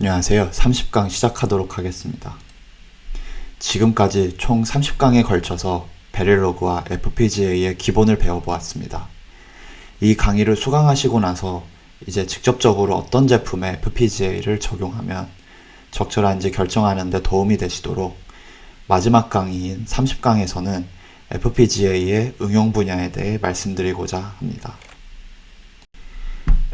안녕하세요. 30강 시작하도록 하겠습니다. 지금까지 총 30강에 걸쳐서 베릴로그와 FPGA의 기본을 배워보았습니다. 이 강의를 수강하시고 나서 이제 직접적으로 어떤 제품에 FPGA를 적용하면 적절한지 결정하는 데 도움이 되시도록 마지막 강의인 30강에서는 FPGA의 응용 분야에 대해 말씀드리고자 합니다.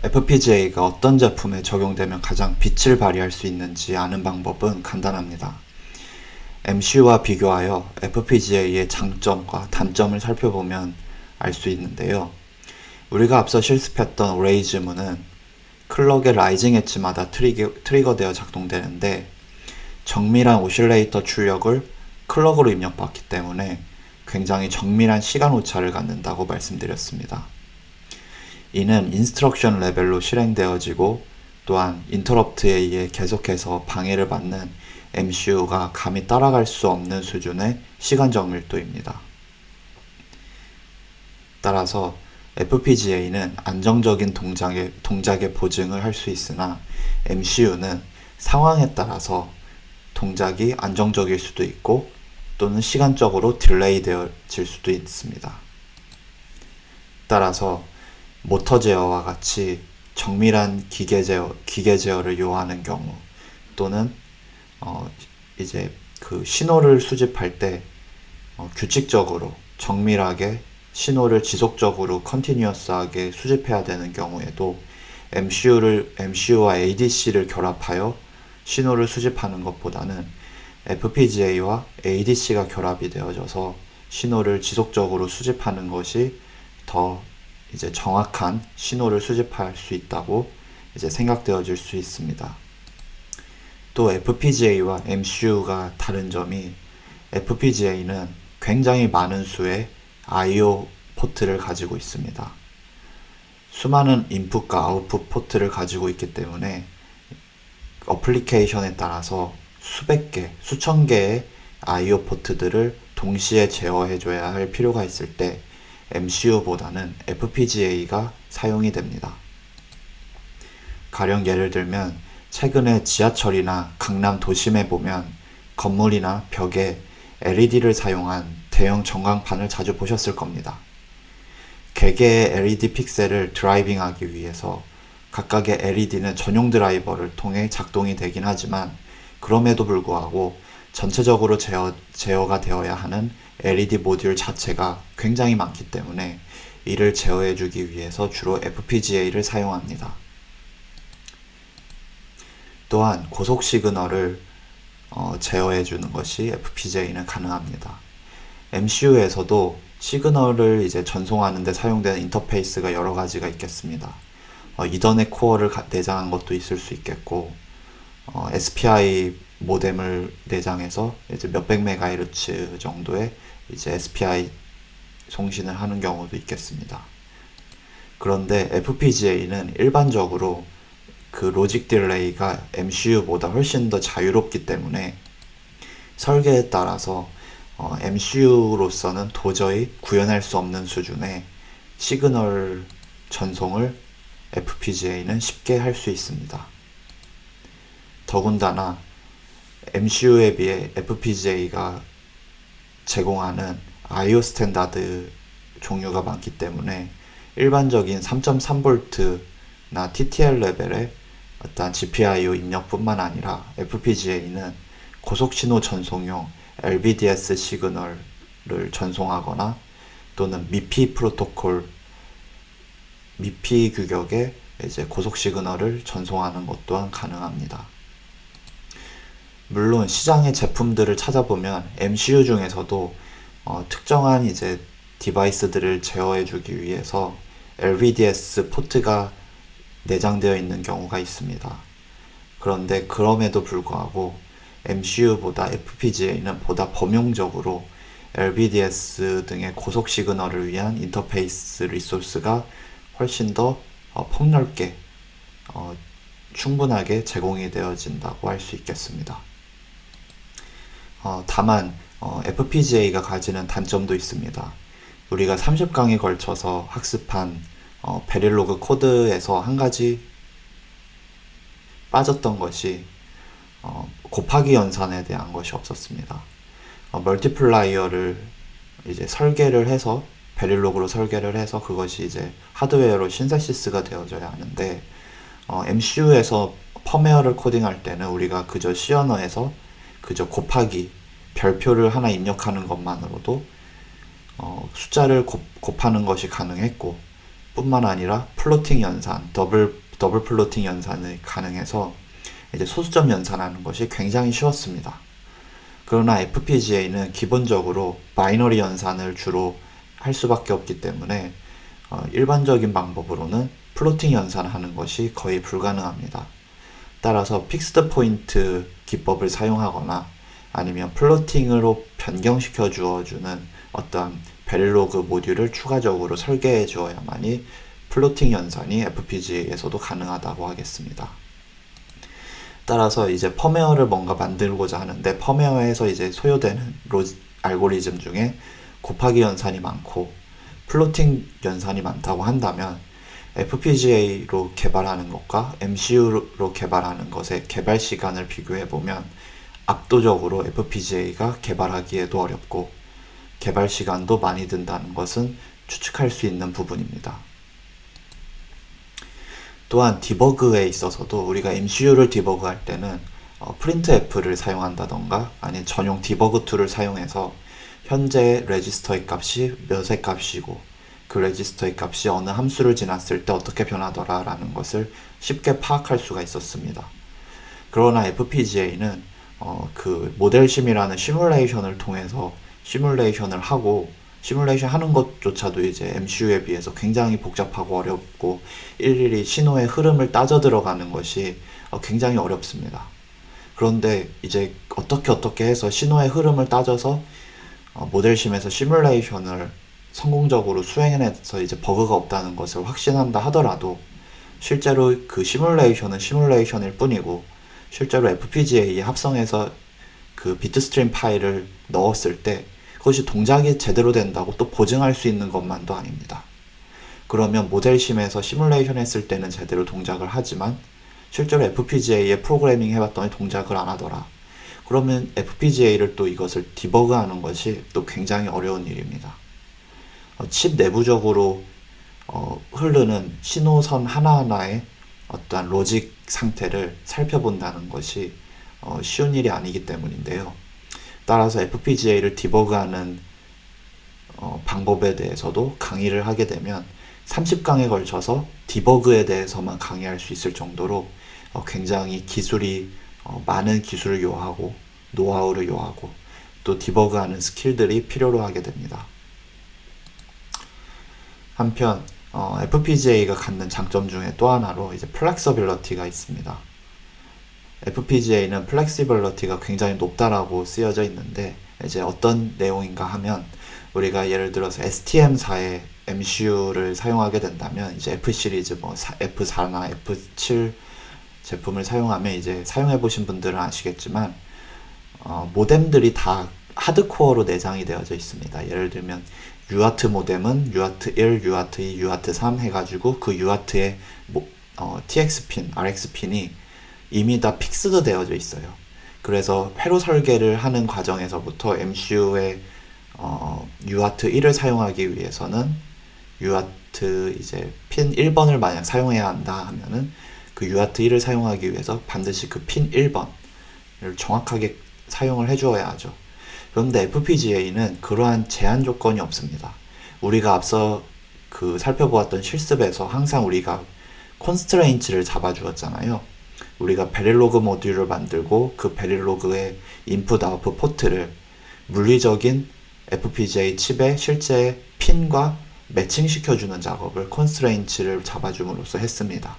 FPGA가 어떤 제품에 적용되면 가장 빛을 발휘할 수 있는지 아는 방법은 간단합니다. MCU와 비교하여 FPGA의 장점과 단점을 살펴보면 알 수 있는데요. 우리가 앞서 실습했던 오레이즈문은 클럭의 라이징 엣지마다 트리거, 트리거 되어 작동되는데 정밀한 오실레이터 출력을 클럭으로 입력받기 때문에 굉장히 정밀한 시간 오차를 갖는다고 말씀드렸습니다. 이는 인스트럭션 레벨로 실행되어지고 또한 인터럽트에 의해 계속해서 방해를 받는 MCU가 감히 따라갈 수 없는 수준의 시간 정밀도입니다. 따라서 FPGA는 안정적인 동작의, 동작의 보증을 할 수 있으나 MCU는 상황에 따라서 동작이 안정적일 수도 있고 또는 시간적으로 딜레이 되어질 수도 있습니다. 따라서 모터 제어와 같이 정밀한 기계 제어, 기계 제어를 요하는 경우 또는 어, 이제 그 신호를 수집할 때 어, 규칙적으로 정밀하게 신호를 지속적으로 컨티뉴어스하게 수집해야 되는 경우에도 MCU를 MCU와 ADC를 결합하여 신호를 수집하는 것보다는 FPGA와 ADC가 결합이 되어져서 신호를 지속적으로 수집하는 것이 더 이제 정확한 신호를 수집할 수 있다고 이제 생각되어질 수 있습니다. 또 FPGA와 MCU가 다른 점이 FPGA는 굉장히 많은 수의 I/O 포트를 가지고 있습니다. 수많은 인풋과 아웃풋 포트를 가지고 있기 때문에 어플리케이션에 따라서 수백 개, 수천 개의 I/O 포트들을 동시에 제어해줘야 할 필요가 있을 때 MCU보다는 FPGA가 사용이 됩니다. 가령 예를 들면 최근에 지하철이나 강남 도심에 보면 건물이나 벽에 LED를 사용한 대형 전광판을 자주 보셨을 겁니다. 개개의 LED 픽셀을 드라이빙하기 위해서 각각의 LED는 전용 드라이버를 통해 작동이 되긴 하지만 그럼에도 불구하고 전체적으로 제어, 제어가 되어야 하는 LED 모듈 자체가 굉장히 많기 때문에 이를 제어해주기 위해서 주로 FPGA를 사용합니다. 또한 고속 시그널을 어, 제어해주는 것이 FPGA는 가능합니다. MCU에서도 시그널을 이제 전송하는 데 사용되는 인터페이스가 여러 가지가 있겠습니다. 어, 이더넷 코어를 내장한 것도 있을 수 있겠고, 어, SPI 모뎀을 내장해서 이제 몇백 메가헤르츠 정도의 이제 SPI 송신을 하는 경우도 있겠습니다. 그런데 FPGA는 일반적으로 그 로직 딜레이가 MCU보다 훨씬 더 자유롭기 때문에 설계에 따라서 어, MCU로서는 도저히 구현할 수 없는 수준의 시그널 전송을 FPGA는 쉽게 할 수 있습니다. 더군다나 MCU에 비해 FPGA가 제공하는 IO 스탠다드 종류가 많기 때문에 일반적인 3.3V나 TTL 레벨의 어떤 GPIO 입력뿐만 아니라 FPGA는 고속신호 전송용 LVDS 시그널을 전송하거나 또는 미피 프로토콜 미피 규격의 이제 고속 시그널을 전송하는 것 또한 가능합니다. 물론 시장의 제품들을 찾아보면 MCU 중에서도 어, 특정한 이제 디바이스들을 제어해주기 위해서 LVDS 포트가 내장되어 있는 경우가 있습니다. 그런데 그럼에도 불구하고 MCU보다 FPGA는 보다 범용적으로 LVDS 등의 고속 시그널을 위한 인터페이스 리소스가 훨씬 더 어, 폭넓게 어, 충분하게 제공이 되어진다고 할 수 있겠습니다. 어, 다만 어, FPGA가 가지는 단점도 있습니다. 우리가 30강에 걸쳐서 학습한 어, 베릴로그 코드에서 한 가지 빠졌던 것이 곱하기 연산에 대한 것이 없었습니다. 어, 멀티플라이어를 이제 설계를 해서 베릴로그로 설계를 해서 그것이 이제 하드웨어로 신세시스가 되어져야 하는데 어, MCU에서 펌웨어를 코딩할 때는 우리가 그저 C 언어에서 그저 곱하기 별표를 하나 입력하는 것만으로도 어, 숫자를 곱, 곱하는 것이 가능했고 뿐만 아니라 플로팅 연산, 더블 더블 플로팅 연산이 가능해서 이제 소수점 연산하는 것이 굉장히 쉬웠습니다. 그러나 FPGA는 기본적으로 바이너리 연산을 주로 할 수밖에 없기 때문에 어, 일반적인 방법으로는 플로팅 연산하는 것이 거의 불가능합니다. 따라서 픽스드 포인트 기법을 사용하거나 아니면 플로팅으로 변경시켜 주어주는 어떤 베릴로그 모듈을 추가적으로 설계해 주어야만이 플로팅 연산이 FPGA에서도 가능하다고 하겠습니다. 따라서 이제 펌웨어를 뭔가 만들고자 하는데 펌웨어에서 이제 소요되는 로지, 알고리즘 중에 곱하기 연산이 많고 플로팅 연산이 많다고 한다면 FPGA로 개발하는 것과 MCU로 개발하는 것의 개발 시간을 비교해 보면 압도적으로 FPGA가 개발하기에도 어렵고 개발 시간도 많이 든다는 것은 추측할 수 있는 부분입니다. 또한 디버그에 있어서도 우리가 MCU를 디버그할 때는 어, 프린트F를 사용한다던가 아니면 전용 디버그 툴을 사용해서 현재 레지스터의 값이 몇의 값이고 그 레지스터의 값이 어느 함수를 지났을 때 어떻게 변하더라 라는 것을 쉽게 파악할 수가 있었습니다. 그러나 FPGA는 어, 그 모델 심이라는 시뮬레이션을 통해서 시뮬레이션을 하고 시뮬레이션 하는 것조차도 이제 MCU에 비해서 굉장히 복잡하고 어렵고 일일이 신호의 흐름을 따져 들어가는 것이 어, 굉장히 어렵습니다. 그런데 이제 어떻게 어떻게 해서 신호의 흐름을 따져서 어, 모델심에서 시뮬레이션을 성공적으로 수행해내서 이제 버그가 없다는 것을 확신한다 하더라도 실제로 그 시뮬레이션은 시뮬레이션일 뿐이고 실제로 FPGA에 합성해서 그 비트 스트림 파일을 넣었을 때 그것이 동작이 제대로 된다고 또 보증할 수 있는 것만도 아닙니다. 그러면 모델심에서 시뮬레이션 했을 때는 제대로 동작을 하지만 실제로 FPGA에 프로그래밍 해봤더니 동작을 안 하더라. 그러면 FPGA를 또 이것을 디버그하는 것이 또 굉장히 어려운 일입니다. 어, 칩 내부적으로 어, 흐르는 신호선 하나하나의 어떠한 로직 상태를 살펴본다는 것이 어, 쉬운 일이 아니기 때문인데요. 따라서 FPGA를 디버그하는 어, 방법에 대해서도 강의를 하게 되면 30강에 걸쳐서 디버그에 대해서만 강의할 수 있을 정도로 어, 굉장히 기술이 어, 많은 기술을 요하고 노하우를 요하고 또 디버그하는 스킬들이 필요로 하게 됩니다. 한편 어, FPGA가 갖는 장점 중에 또 하나로 이제 플렉서빌러티가 있습니다. FPGA는 플렉시블러티가 굉장히 높다라고 쓰여져 있는데 이제 어떤 내용인가 하면 우리가 예를 들어서 STM사의 MCU를 사용하게 된다면 이제 F 시리즈 뭐 F4나 F7 제품을 사용하면 이제 사용해 보신 분들은 아시겠지만 어, 모뎀들이 다 하드코어로 내장이 되어져 있습니다. 예를 들면 UART 모뎀은 UART 1, UART 2, UART 3 해가지고 그 UART의 뭐, 어, TX 핀, RX 핀이 이미 다 픽스드 되어져 있어요. 그래서 회로 설계를 하는 과정에서부터 MCU의 어, UART 1을 사용하기 위해서는 UART 이제 핀 1번을 만약 사용해야 한다 하면은 그 UART 1을 사용하기 위해서 반드시 그 핀 1번을 정확하게 사용을 해주어야 하죠. 그런데 FPGA는 그러한 제한 조건이 없습니다. 우리가 앞서 그 살펴보았던 실습에서 항상 우리가 콘스트레인츠를 잡아주었잖아요. 우리가 베릴로그 모듈을 만들고 그 베릴로그의 인풋 아웃풋 포트를 물리적인 FPGA 칩의 실제 핀과 매칭시켜주는 작업을 컨스트레인츠를 잡아줌으로써 했습니다.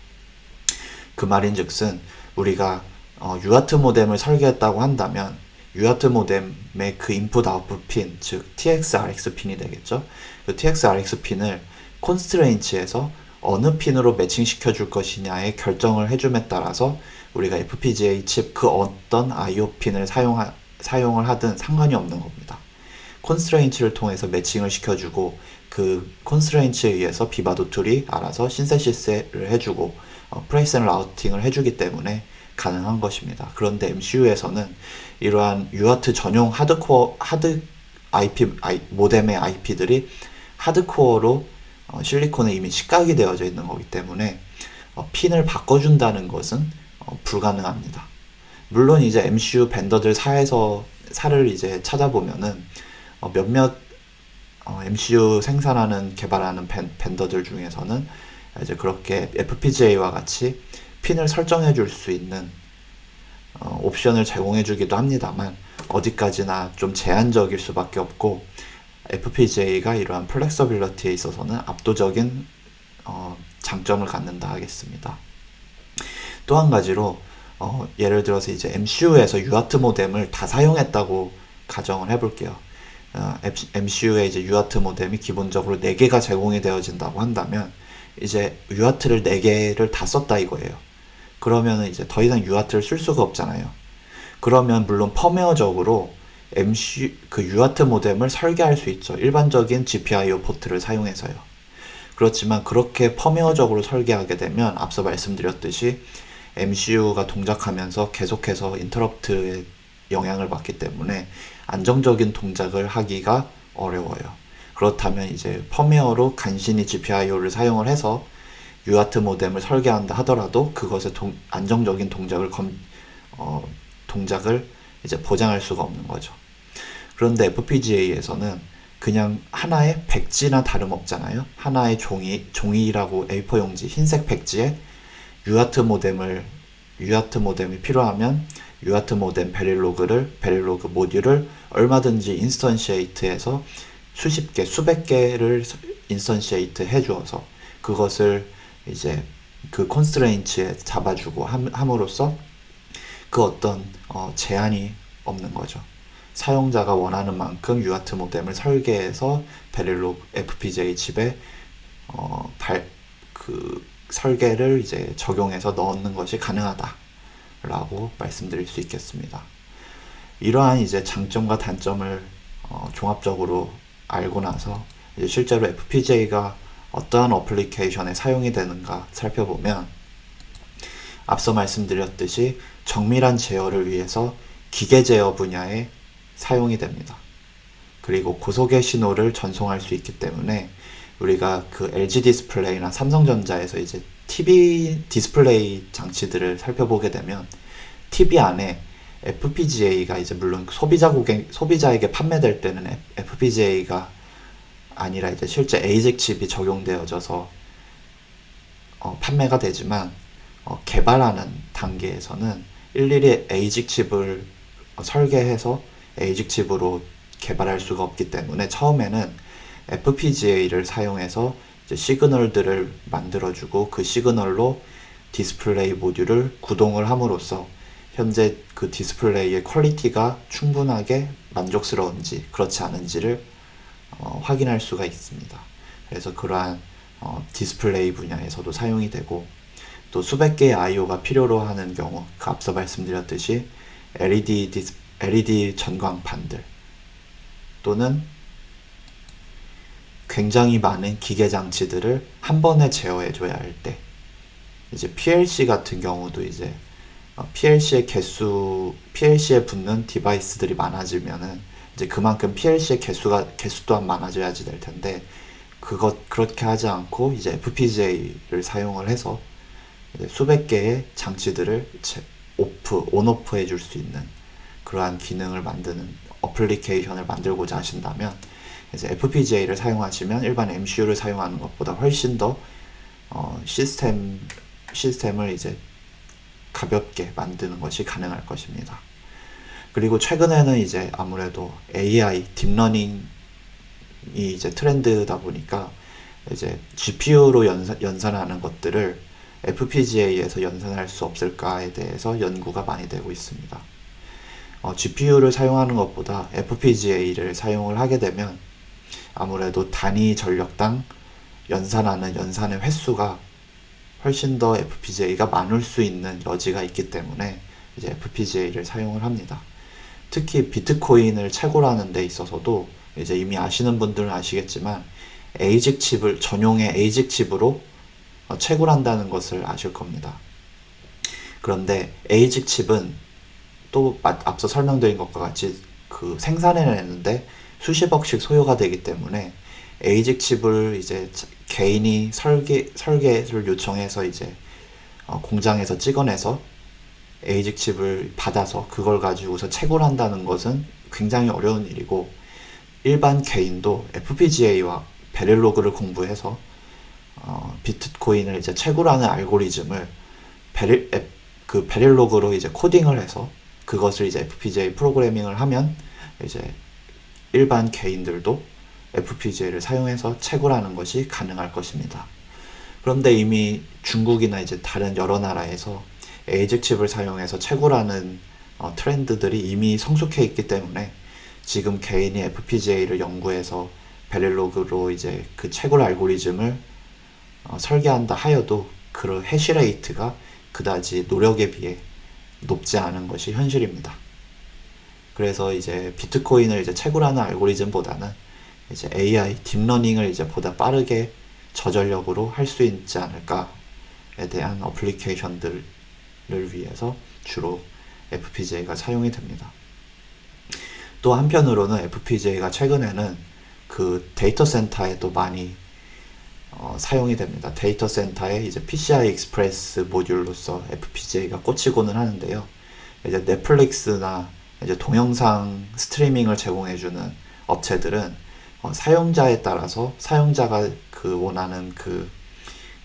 그 말인즉슨 우리가 어, UART 모뎀을 설계했다고 한다면 UART 모뎀의 그 인풋 아웃풋 핀, 즉 TX RX 핀이 되겠죠. 그 TX RX 핀을 콘스트레인츠에서 어느 핀으로 매칭시켜 줄 것이냐에 결정을 해줌에 따라서 우리가 FPGA 칩 그 어떤 IO 핀을 사용하, 사용을 하든 상관이 없는 겁니다. 콘스트레인츠를 통해서 매칭을 시켜주고 그 콘스트레인츠에 의해서 비바도 툴이 알아서 신세시스를 해주고 어, 프레이스 앤 라우팅을 해주기 때문에 가능한 것입니다. 그런데 MCU에서는 이러한 UART 전용 하드코어 하드 IP 모뎀의 IP들이 하드코어로 어, 실리콘에 이미 식각이 되어져 있는 거기 때문에 어, 핀을 바꿔준다는 것은 어, 불가능합니다. 물론 이제 MCU 벤더들 사에서 사를 이제 찾아보면은 어, 몇몇 어, MCU 생산하는 개발하는 벤, 벤더들 중에서는 이제 그렇게 FPGA와 같이 핀을 설정해 줄 수 있는 어, 옵션을 제공해 주기도 합니다만 어디까지나 좀 제한적일 수밖에 없고 FPGA가 이러한 플렉서빌러티에 있어서는 압도적인 어, 장점을 갖는다 하겠습니다. 또 한 가지로 어, 예를 들어서 이제 MCU에서 UART 모뎀을 다 사용했다고 가정을 해볼게요. 어, MCU에 이제 UART 모뎀이 기본적으로 4개가 제공이 되어진다고 한다면 이제 UART를 4개를 다 썼다 이거예요. 그러면 이제 더 이상 UART를 쓸 수가 없잖아요. 그러면 물론 펌웨어적으로 MC 그 UART 모뎀을 설계할 수 있죠. 일반적인 GPIO 포트를 사용해서요. 그렇지만 그렇게 펌웨어적으로 설계하게 되면 앞서 말씀드렸듯이 MCU가 동작하면서 계속해서 인터럽트에 영향을 받기 때문에 안정적인 동작을 하기가 어려워요. 그렇다면 이제 펌웨어로 간신히 GPIO를 사용을 해서 UART 모뎀을 설계한다 하더라도 그것의 동, 안정적인 동작을 검, 어, 동작을 이제 보장할 수가 없는 거죠. 그런데 FPGA에서는 그냥 하나의 백지나 다름없잖아요. 하나의 종이, 종이라고 A4 용지, 흰색 백지에 UART 모뎀을, UART 모뎀이 필요하면 UART 모뎀 베릴로그를, 베릴로그 모듈을 얼마든지 인스턴시에이트해서 수십 개, 수백 개를 인스턴시에이트 해주어서 그것을 이제 그 콘스트레인츠에 잡아주고 함, 함으로써 그 어떤 어, 제한이 없는 거죠. 사용자가 원하는 만큼 UART 모뎀을 설계해서 베릴로 FPGA 칩에 어, 발, 그 설계를 이제 적용해서 넣는 것이 가능하다라고 말씀드릴 수 있겠습니다. 이러한 이제 장점과 단점을 어, 종합적으로 알고 나서 실제로 FPGA가 어떠한 어플리케이션에 사용이 되는가 살펴보면 앞서 말씀드렸듯이 정밀한 제어를 위해서 기계 제어 분야에 사용이 됩니다. 그리고 고속의 신호를 전송할 수 있기 때문에 우리가 그 LG 디스플레이나 삼성전자에서 이제 TV 디스플레이 장치들을 살펴보게 되면 TV 안에 FPGA가 이제 물론 소비자 고객 소비자에게 판매될 때는 FPGA가 아니라 이제 실제 ASIC 칩이 적용되어져서 어, 판매가 되지만 어, 개발하는 단계에서는 일일이 ASIC 칩을 설계해서 ASIC 칩으로 개발할 수가 없기 때문에 처음에는 FPGA를 사용해서 시그널들을 만들어주고 그 시그널로 디스플레이 모듈을 구동을 함으로써 현재 그 디스플레이의 퀄리티가 충분하게 만족스러운지 그렇지 않은지를 어, 확인할 수가 있습니다. 그래서 그러한 어, 디스플레이 분야에서도 사용이 되고 또 수백 개의 I/O가 필요로 하는 경우 그 앞서 말씀드렸듯이 LED 디스, LED 전광판들 또는 굉장히 많은 기계 장치들을 한 번에 제어해 줘야 할 때 이제 PLC 같은 경우도 이제 PLC의 어, 개수, PLC에 붙는 디바이스들이 많아지면은 이제 그만큼 PLC의 개수가 개수 또한 많아져야지 될 텐데 그것 그렇게 하지 않고 이제 FPGA를 사용을 해서 수백 개의 장치들을 오프, 온오프 해줄 수 있는 그러한 기능을 만드는 어플리케이션을 만들고자 하신다면 이제 FPGA를 사용하시면 일반 MCU를 사용하는 것보다 훨씬 더 어, 시스템 시스템을 이제 가볍게 만드는 것이 가능할 것입니다. 그리고 최근에는 이제 아무래도 AI, 딥러닝이 이제 트렌드다 보니까 이제 GPU로 연산, 연산하는 것들을 FPGA에서 연산할 수 없을까에 대해서 연구가 많이 되고 있습니다. 어, GPU를 사용하는 것보다 FPGA를 사용을 하게 되면 아무래도 단위 전력당 연산하는 연산의 횟수가 훨씬 더 FPGA가 많을 수 있는 여지가 있기 때문에 이제 FPGA를 사용을 합니다. 특히 비트코인을 채굴 하는 데 있어서도 이제 이미 아시는 분들은 아시겠지만 에이직 칩을 전용의 에이직 칩으로 어, 채굴한다는 것을 아실 겁니다. 그런데 에이직 칩은 또 마- 앞서 설명드린 것과 같이 그 생산해내는데 수십억씩 소요가 되기 때문에 에이직 칩을 이제 자- 개인이 설계 설계를 요청해서 이제 어, 공장에서 찍어내서 에이직 칩을 받아서 그걸 가지고서 채굴 한다는 것은 굉장히 어려운 일이고 일반 개인도 FPGA와 베릴로그를 공부해서 어, 비트코인을 이제 채굴하는 알고리즘을 베릴 앱, 그 베릴로그로 이제 코딩을 해서 그것을 이제 FPGA 프로그래밍을 하면 이제 일반 개인들도 FPGA를 사용해서 채굴하는 것이 가능할 것입니다. 그런데 이미 중국이나 이제 다른 여러 나라에서 에이직 칩을 사용해서 채굴하는 어, 트렌드들이 이미 성숙해 있기 때문에 지금 개인이 FPGA를 연구해서 베릴로그로 이제 그 채굴 알고리즘을 어, 설계한다 하여도 그 해시레이트가 그다지 노력에 비해 높지 않은 것이 현실입니다. 그래서 이제 비트코인을 이제 채굴하는 알고리즘보다는 이제 AI 딥러닝을 이제 보다 빠르게 저전력으로 할 수 있지 않을까에 대한 어플리케이션들 을 위해서 주로 FPGA가 사용이 됩니다. 또 한편으로는 FPGA가 최근에는 그 데이터 센터에도 많이 어, 사용이 됩니다. 데이터 센터에 이제 PCI 익스프레스 모듈로서 FPGA가 꽂히고는 하는데요. 이제 넷플릭스나 이제 동영상 스트리밍을 제공해주는 업체들은 어, 사용자에 따라서 사용자가 그 원하는 그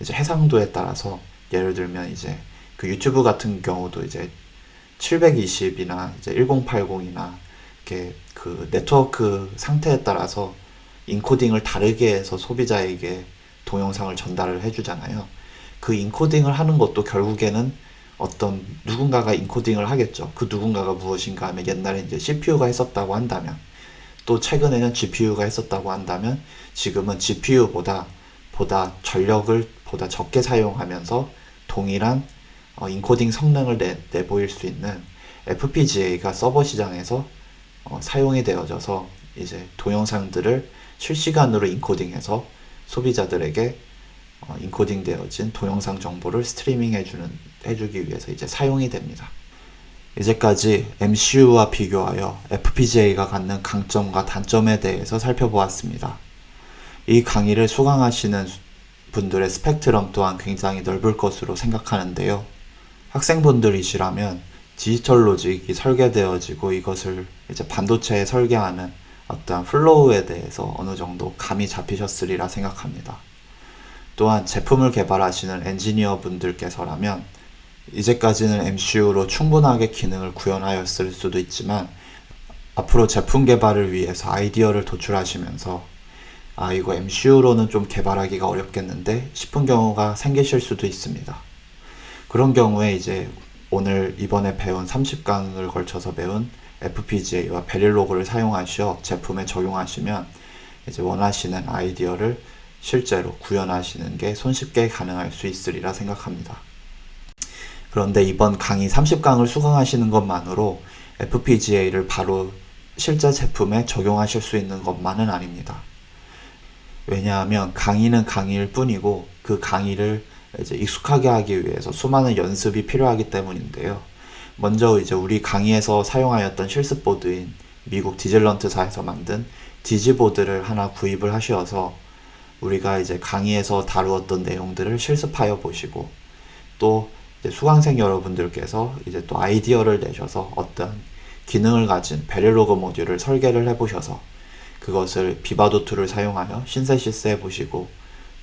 이제 해상도에 따라서 예를 들면 이제 그 유튜브 같은 경우도 이제 720이나 이제 1080이나 이렇게 그 네트워크 상태에 따라서 인코딩을 다르게 해서 소비자에게 동영상을 전달을 해주잖아요. 그 인코딩을 하는 것도 결국에는 어떤 누군가가 인코딩을 하겠죠. 그 누군가가 무엇인가 하면 옛날에 이제 CPU가 했었다고 한다면 또 최근에는 GPU가 했었다고 한다면 지금은 GPU보다 보다 전력을 보다 적게 사용하면서 동일한 어, 인코딩 성능을 내, 내보일 수 있는 FPGA가 서버 시장에서 어, 사용이 되어져서 이제 동영상들을 실시간으로 인코딩해서 소비자들에게 어, 인코딩 되어진 동영상 정보를 스트리밍 해주는, 해주기 위해서 이제 사용이 됩니다. 이제까지 MCU와 비교하여 FPGA가 갖는 강점과 단점에 대해서 살펴보았습니다. 이 강의를 수강하시는 분들의 스펙트럼 또한 굉장히 넓을 것으로 생각하는데요. 학생분들이시라면 디지털 로직이 설계되어지고 이것을 이제 반도체에 설계하는 어떠한 플로우에 대해서 어느 정도 감이 잡히셨으리라 생각합니다. 또한 제품을 개발하시는 엔지니어 분들께서라면 이제까지는 MCU로 충분하게 기능을 구현하였을 수도 있지만 앞으로 제품 개발을 위해서 아이디어를 도출하시면서 아 이거 MCU로는 좀 개발하기가 어렵겠는데 싶은 경우가 생기실 수도 있습니다. 그런 경우에 이제 오늘 이번에 배운 30강을 걸쳐서 배운 FPGA와 베릴로그를 사용하셔 제품에 적용하시면 이제 원하시는 아이디어를 실제로 구현하시는 게 손쉽게 가능할 수 있으리라 생각합니다. 그런데 이번 강의 30강을 수강하시는 것만으로 FPGA를 바로 실제 제품에 적용하실 수 있는 것만은 아닙니다. 왜냐하면 강의는 강의일 뿐이고 그 강의를 이제 익숙하게 하기 위해서 수많은 연습이 필요하기 때문인데요. 먼저 이제 우리 강의에서 사용하였던 실습보드인 미국 디젤런트사에서 만든 디지보드를 하나 구입을 하셔서 우리가 이제 강의에서 다루었던 내용들을 실습하여 보시고 또 수강생 여러분들께서 이제 또 아이디어를 내셔서 어떤 기능을 가진 베릴로그 모듈을 설계를 해보셔서 그것을 비바도2를 사용하여 신세시스 해보시고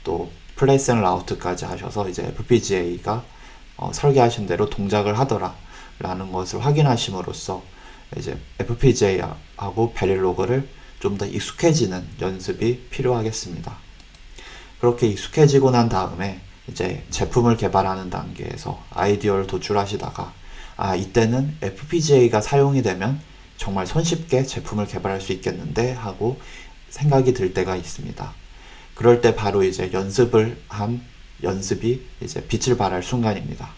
또 플레이스 앤 라우트까지 하셔서 이제 FPGA가 어, 설계하신 대로 동작을 하더라 라는 것을 확인하심으로써 이제 FPGA하고 베릴로그를 좀 더 익숙해지는 연습이 필요하겠습니다. 그렇게 익숙해지고 난 다음에 이제 제품을 개발하는 단계에서 아이디어를 도출하시다가 아 이때는 FPGA가 사용이 되면 정말 손쉽게 제품을 개발할 수 있겠는데 하고 생각이 들 때가 있습니다. 그럴 때 바로 이제 연습을 한 연습이 이제 빛을 발할 순간입니다.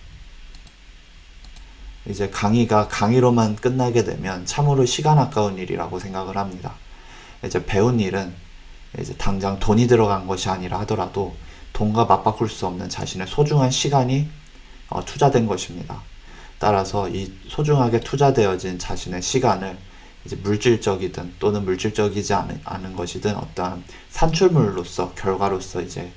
이제 강의가 강의로만 끝나게 되면 참으로 시간 아까운 일이라고 생각을 합니다. 이제 배운 일은 이제 당장 돈이 들어간 것이 아니라 하더라도 돈과 맞바꿀 수 없는 자신의 소중한 시간이 어, 투자된 것입니다. 따라서 이 소중하게 투자되어진 자신의 시간을 이제 물질적이든 또는 물질적이지 않은, 않은 것이든 어떠한 산출물로서 결과로서 이제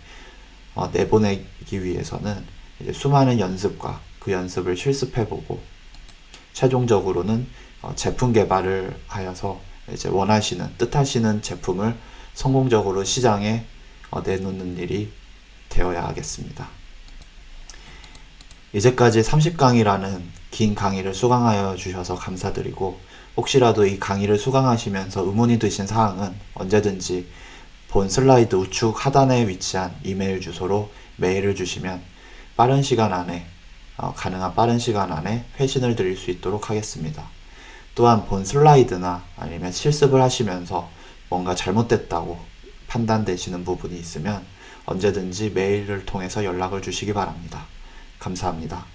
어, 내보내기 위해서는 이제 수많은 연습과 그 연습을 실습해보고 최종적으로는 어, 제품 개발을 하여서 이제 원하시는 뜻하시는 제품을 성공적으로 시장에 어, 내놓는 일이 되어야 하겠습니다. 이제까지 30강이라는 긴 강의를 수강하여 주셔서 감사드리고 혹시라도 이 강의를 수강하시면서 의문이 드신 사항은 언제든지 본 슬라이드 우측 하단에 위치한 이메일 주소로 메일을 주시면 빠른 시간 안에 어, 가능한 빠른 시간 안에 회신을 드릴 수 있도록 하겠습니다. 또한 본 슬라이드나 아니면 실습을 하시면서 뭔가 잘못됐다고 판단되시는 부분이 있으면 언제든지 메일을 통해서 연락을 주시기 바랍니다. 감사합니다.